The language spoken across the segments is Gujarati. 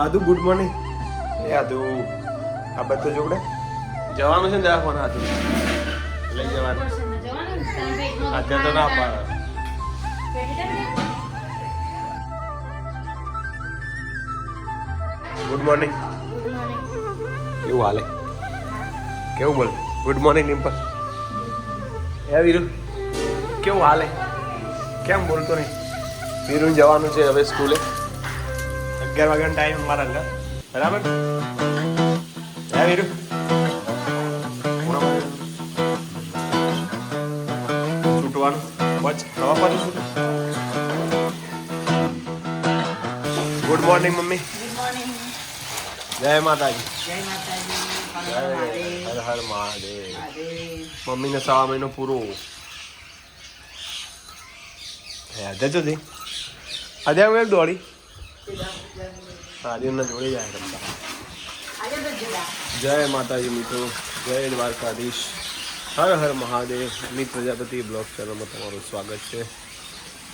આદુ ગુડ મોર્નિંગ એ આદુ આ બધું જોડે જવાનું છે ને દવાખાને આદુ લઈ જવાનું. અત્યારે તો ના પાડે. ગુડ મોર્નિંગ કેવું હાલે. કેવું બોલ? ગુડ મોર્નિંગ ડિમ્પલ એ વીરુ? કેવું હાલે? કેમ બોલતો નહીં? વીરુને જવાનું છે હવે સ્કૂલે. અગિયાર વાગ્યાનો ટાઈમ મારા અંદર. બરાબર? હે વીરુ. છૂટવાનું. બચ હવા પાછું છૂટું ગુડ મોર્નિંગ મમ્મી. જય માતાજી. જય હર હર મહાદેવ. મમ્મીને સવા મહિનો પૂરો. હે આજે જુદી આજે હું એક દોડી. આજે જોડે જાય રમતા. જય માતાજી મિત્રો, જય દ્વારકાધીશ. હર હર મહાદેવ. અમિત પ્રજાપતિ બ્લોગ ચેનલમાં તમારું સ્વાગત છે.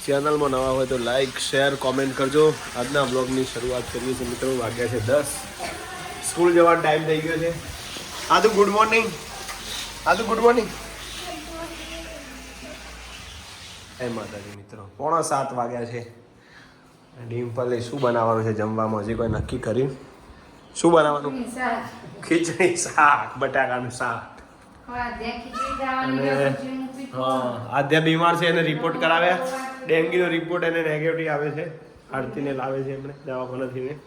ચેનલમાં નવા હોય તો લાઈક, શેર, કોમેન્ટ કરજો. આજના બ્લોગની શરૂઆત કરીએ છીએ મિત્રો, વાગ્યા છે દસ. સ્કૂલ જવાનો ટાઈમ થઈ ગયો છે. આદુ ગુડ મોર્નિંગ. આદુ ગુડ મોર્નિંગ. હે માતાજી મિત્રો, પોણા સાત વાગ્યા છે. ડિમ્પલે શું બનાવવાનું છે જમવામાં? હજી કોઈ નક્કી કર્યું? શું બનાવવાનું? ખીચડી શાક. બટાકાનું શાક. આદ્યા બીમાર છે એને રિપોર્ટ કરાવ્યા. ડેન્ગ્યુનો રિપોર્ટ એને નેગેટિવ આવે છે. આરતીને લાવે છે એમણે દવાખાનાથી ને.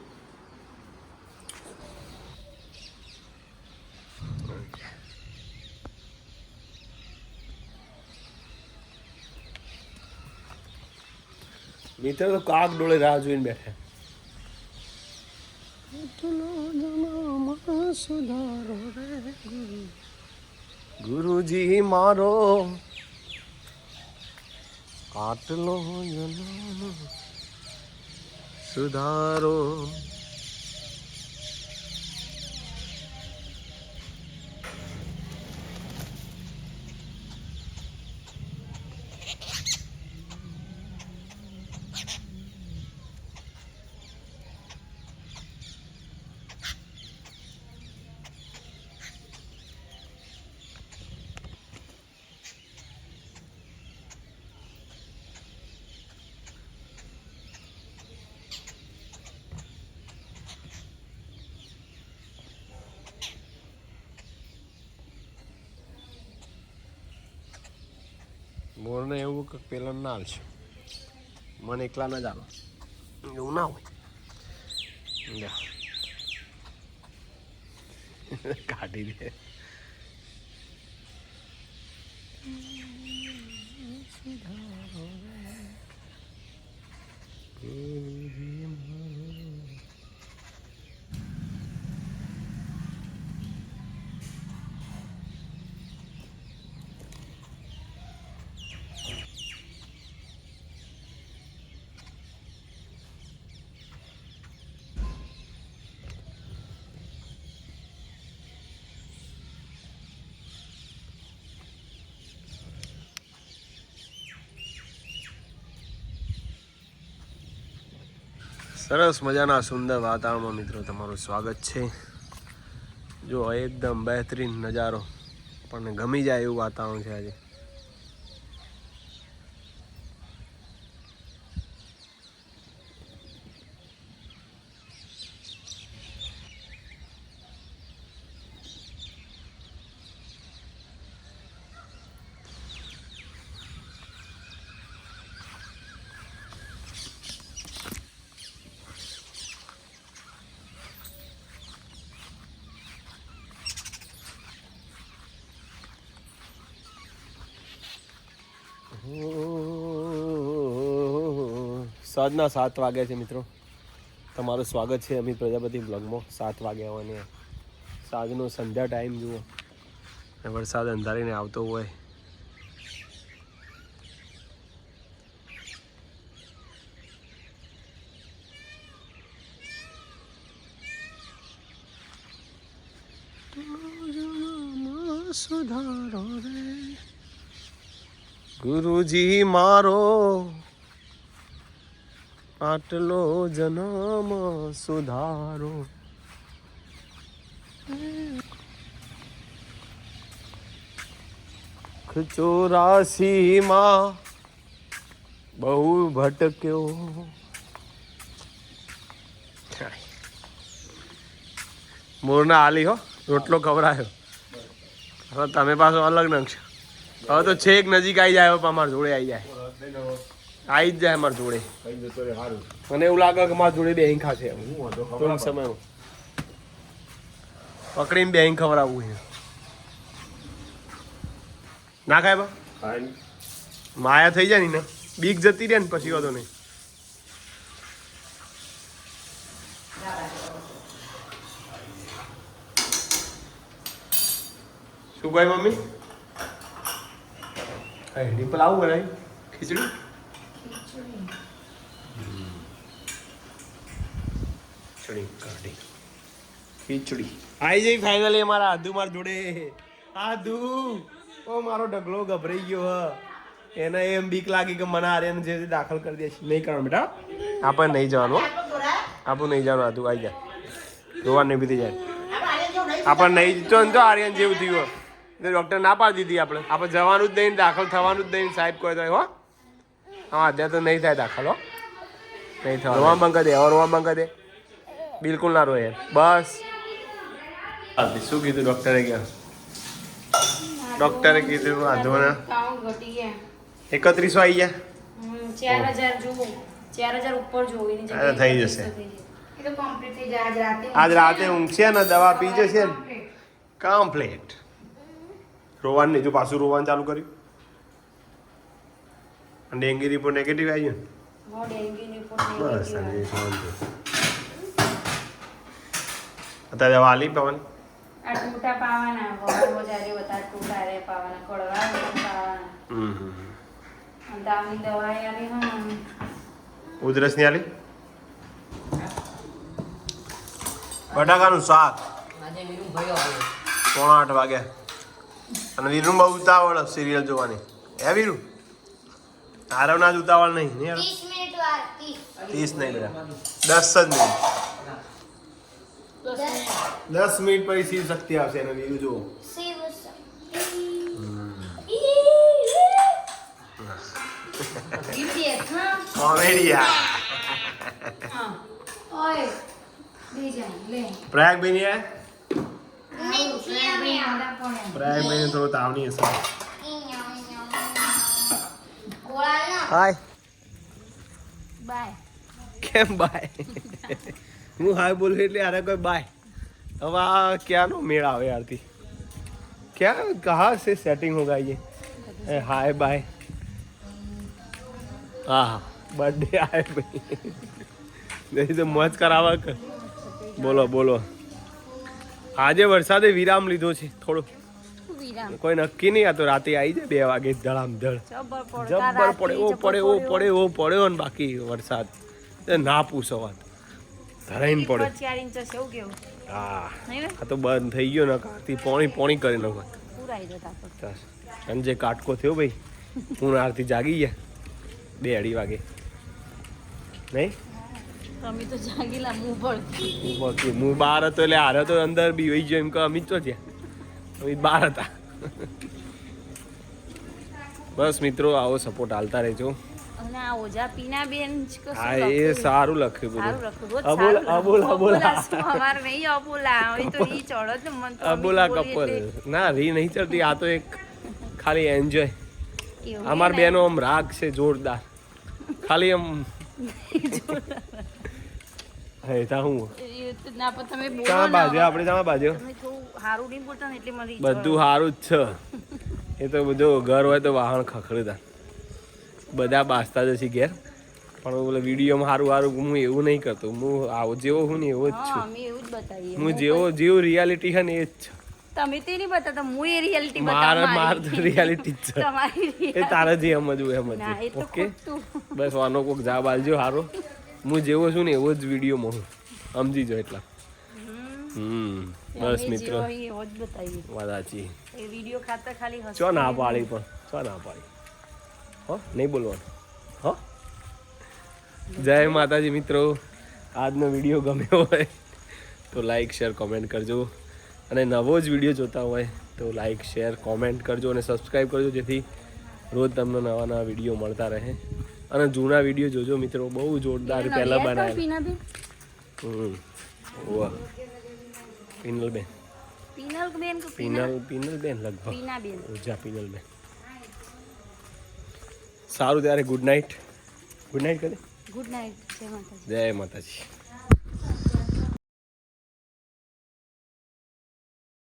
મિત્ર તો કાક ડોળે રાહ જોઈને બેઠા. ગુરુજી મારો આટલો જન્મ સુધારો. મોરને એવું કે પેલા ના હાલશે મને એકલા ના જ આલો એવું ના હોય કાઢી દે સરસ મજાના સુંદર વાતાવરણમાં મિત્રો તમારું સ્વાગત છે. જો એકદમ બહેતરીન નજારો પણ ગમી જાય એવું વાતાવરણ છે આજે. સાંજના સાત વાગ્યા છે મિત્રો. તમારું સ્વાગત છે અમિત પ્રજાપતિ બ્લોગમાં. સાત વાગ્યા હોય ને. સાંજનો સંધ્યા ટાઈમ જુઓ. વરસાદ અંધારીને આવતો હોય. સુધારો રે ગુરુજી મારો આટલો જન્મ સુધારો. ચોરાસીમાં બહુ ભટક્યો. મોરના આલી હો, રોટલો ખવડાયો. હવે તમે પાછો અલગ નંગ હવે તો છેક નજીક આવી જાય, હવે અમારા જોડે આવી જાય. આવી જ જાય અમાર જોડે. મને એવું લાગે કે મારા જોડે બેંક ખાશે ટૂંક સમયમાં પકડીને બેંક ખવડાવવું છે ના ખાય બા. માયા થઈ જાય ને બીક જતી રહે ને પછી વાંધો નહીં. શું કહે મમ્મી? હા પર આવું બનાવી ખીચડી? આવી જઈ ફાઇનલી અમારા આધુ માર જોડે. ઓ મારો ડગલો ગભરાઈ ગયો એને એમ બીક લાગી કે મને આર્યન જે દાખલ કરી દે છે. નહીં કરવાનું બેટા. આપણે નહીં જવાનું. આપણું નહીં જવાનું આધુ આવી જાય રોવા નહીં બીતી જાય. આપણને નહીં તો આર્યન જેવું થયું ડૉક્ટર ના પાડી દીધી આપણે. આપણે જવાનું જ નહીં દાખલ થવાનું જ નહીં સાહેબ કહે તો, હો. હા અત્યારે તો નહીં થાય દાખલ હો. નહીં થાય રોવા બંધ દે હવે રોવા બંધ દે. બિલકુલ ના રોય બસ. શું કીધું ડૉક્ટરે કે ડૉક્ટરે કીધું વાંધો ના કાઉન્ટ ઘટી ગયા. એકત્રીસો આવી ગયા? ચાર હજાર જુઓ. ચાર હજાર ઉપર જોવો થઈ જશે. આજ રાતે ઊંઘશે ને? દવા પી જશે ને. કમ્પ્લીટ રોવાનું નહીં જો પાછું રોવાનું ચાલુ કર્યું. અને ડેન્ગ્યુ રિપોર્ટ નેગેટિવ આવી ગયો ને? બસ અત્યારે વાલી પવન? આ ટૂટા પાવાના વધારે વધારે ટૂટા રે પાવાના કડવા પાવાના. હમ હમ. અને તાવની દવા આવી હા ઉધરસની આલી? બટાકાનું શાક? આજે વીરુ ભયો આવ્યો પોણા આઠ વાગ્યા અને વીરુ બહુ ઉતાવળ સિરિયલ જોવાની. હે વીરુ? તારો ના જ ઉતાવળ નહીં નહીં યાર? ત્રીસ નહીં બેટા. દસ જ મિનિટ. દસ. મિનિટ પછી શિવ શક્તિ આવશે અને વીરુ જુઓ. પ્રયાગ બેની પ્રયાગ બેની થોડો તાવની હશે. હાય બાય કેમ બાય હું હાય બોલું એટલે આરે કોઈ બાય હવે આ ક્યાંનો મેળ આવે યારથી? ક્યાં કહા છે setting Hoga A hi by હા હા બર્થડે આવે ભાઈ. નહીં તો મોજ કરાવવા બોલો બોલો. આજે વરસાદે વિરામ લીધો છે થોડો. કોઈ નક્કી નહીં આ તો રાતે આવી જાય બે વાગે ધડામ ધડ. જબ્બર પડે ઓ પડે ઓ પડે ઓ પડ્યો ને બાકી વરસાદ. એ ના પૂછો વાત. ધરાઈને પડે. હા. આ તો બંધ થઈ ગયો ને કારથી પોણી પોણી કરી નાખો. સંજે કાટકો થયો ભાઈ હું આરતી જાગી ગયા. બે અઢી વાગે. નહીં? તમે તો જાગીલા મું હું બાકી બહાર હતો એટલે હારે તો અંદર બી વહી ગયો એમ કે અમિત તો છે. અમિત બહાર હતા. બસ મિત્રો આવો સપોર્ટ હાલતા રહેજો. હા એ સારું લખ્યું અબોલ કપલ ના રી નહીં ચડતી આ તો એક ખાલી એન્જોય અમાર બેનો આમ રાગ છે જોરદાર. ખાલી આમ હે તા હું? ના પણ તમે બોલો ચામાં બાજ્યો આપણે ચામાં બાજ્યો તમે થોડું નહીં બોલતા ને એટલે મને બધું સારું જ છે. એ તો બધું ઘર હોય તો વાહન ખખડતા બધા બાસતા જ છે ઘેર. પણ હું વિડીયોમાં સારું સારું હું એવું નહીં કરતો. હું આવો જેવો હું ને એવો જ છું. હું જેવો જેવું રિયાલિટી છે ને એ જ છે. તમે તે નહીં બતાતા હું એ રિયાલિટી મારે માર તો રિયાલિટી જ છે. તમારી એ તારે જે સમજવું એમ જ ઓકે બસ વાનો કોક જવાબ આલજો સારો હું જેવો છું ને એવો જ વિડીયોમાં હું. સમજી જો એટલા. હમ. બસ મિત્રો. વાત સાચી. એ વીડિયો ખાતા ખાલી હસવું ચો ના પાડી પણ. ચો ના પાડી. હો નહીં બોલવાનું. હો. જય માતાજી મિત્રો. આજનો વીડિયો ગમ્યો હોય તો લાઈક શેર કોમેન્ટ કરજો. અને નવો જ વીડિયો જોતા હોય તો લાઈક શેર કોમેન્ટ કરજો અને સબસ્ક્રાઈબ કરજો જેથી રોજ તમને નવા નવા વીડિયો મળતા રહે. અને જૂના વીડિયો જોજો મિત્રો બહુ જોરદાર પહેલાં બનાવ્યા હમ. વાહ પીનલ બેન કે પિનલ પિનલબેન લગભગ. પીનાબેન. ઓજા પિનલબેન. સારું ત્યારે ગુડ નાઇટ. ગુડ નાઇટ કરે ગુડ નાઇટ. જય માતાજી. જય માતાજી.